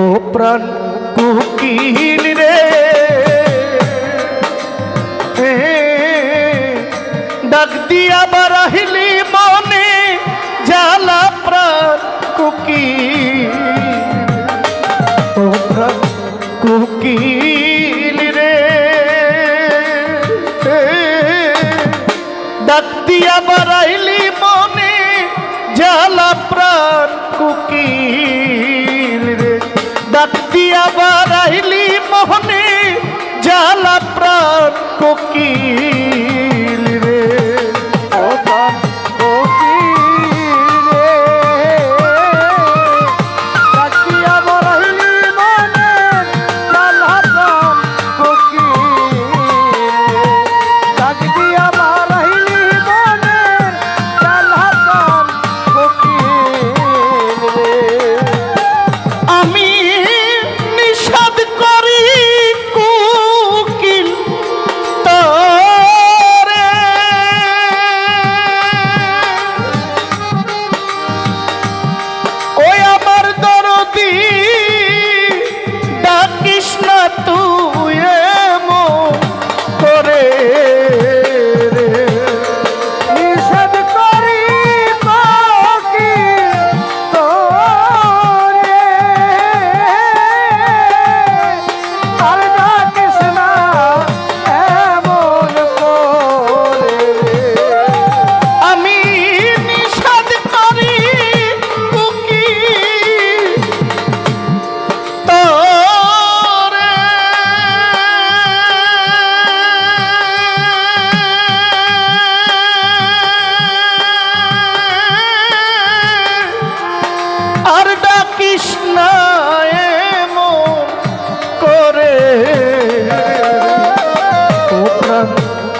ও প্রাণ কুকিল রে। ডাক দিয়া বারাহিলি মনে, জ্বালা প্রাণ কুকিল। ও প্রাণ কুকিল রে। ডাক দিয়া বারাহিলি মনে, জ্বালা প্রাণ কুকিল। আবার আইলি মোহনে জ্বালা প্রাণ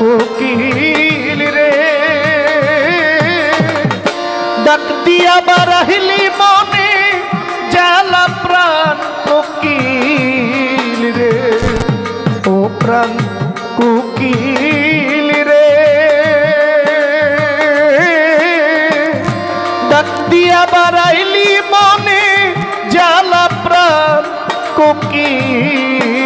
ফকির রে। ডাক দিয়া বারাহিলি মনে, জ্বালা প্রাণ ফকির রে। ও প্রাণ কুকিল রে। ডাক দিয়া বারাইলি মনে, জ্বালা প্রাণ কুকিল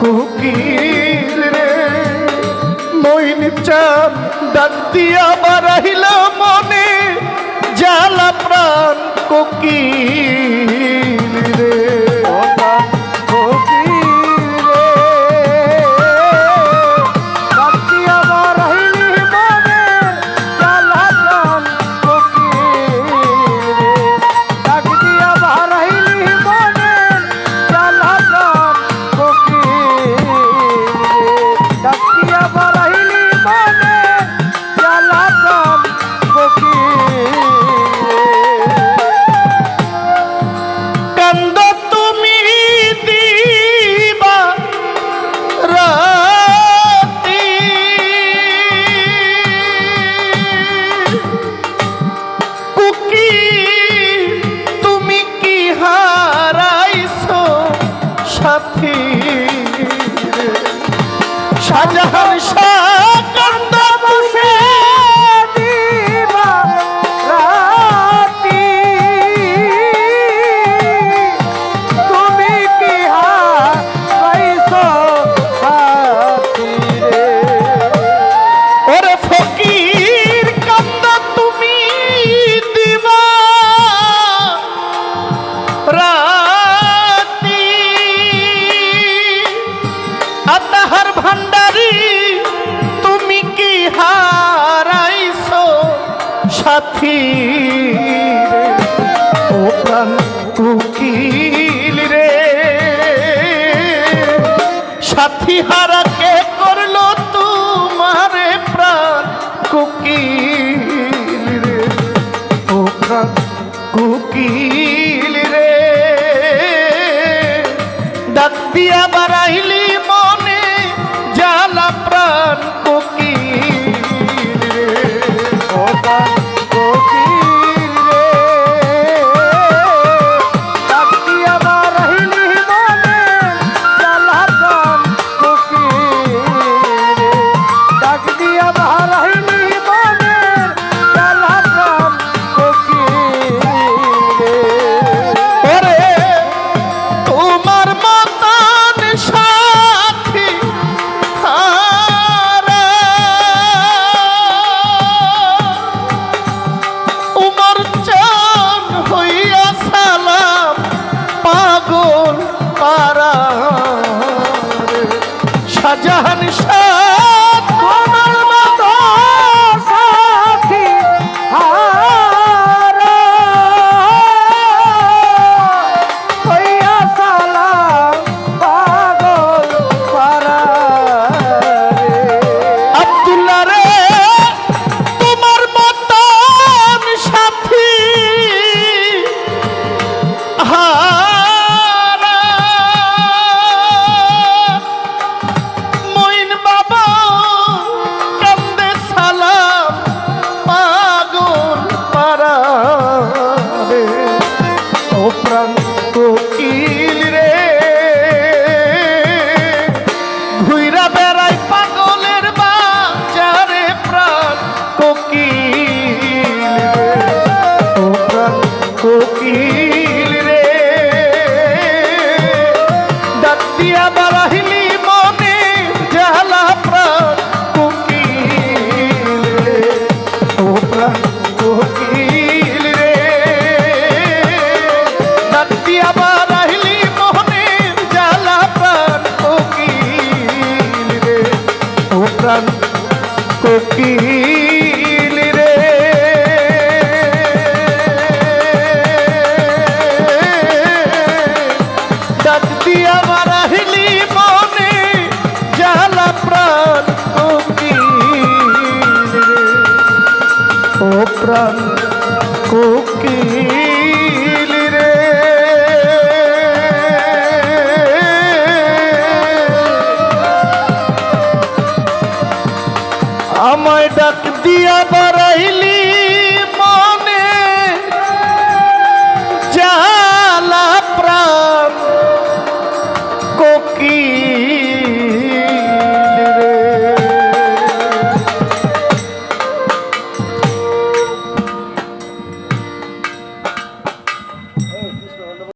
কুকিল রে। মইন চাঁদ ডাক দিয়া বারাহিল মনে জ্বালা প্রাণ কুকিল। সাজান সা সাথী হারা কে করল তোমারে প্রাণ কুকিল রে? ও প্রাণ কুকিল রে। ডাক দিয়া সারা সাজাহান সারা কোকিল রে। আমায় ডাক দিয়া বাড়াইলি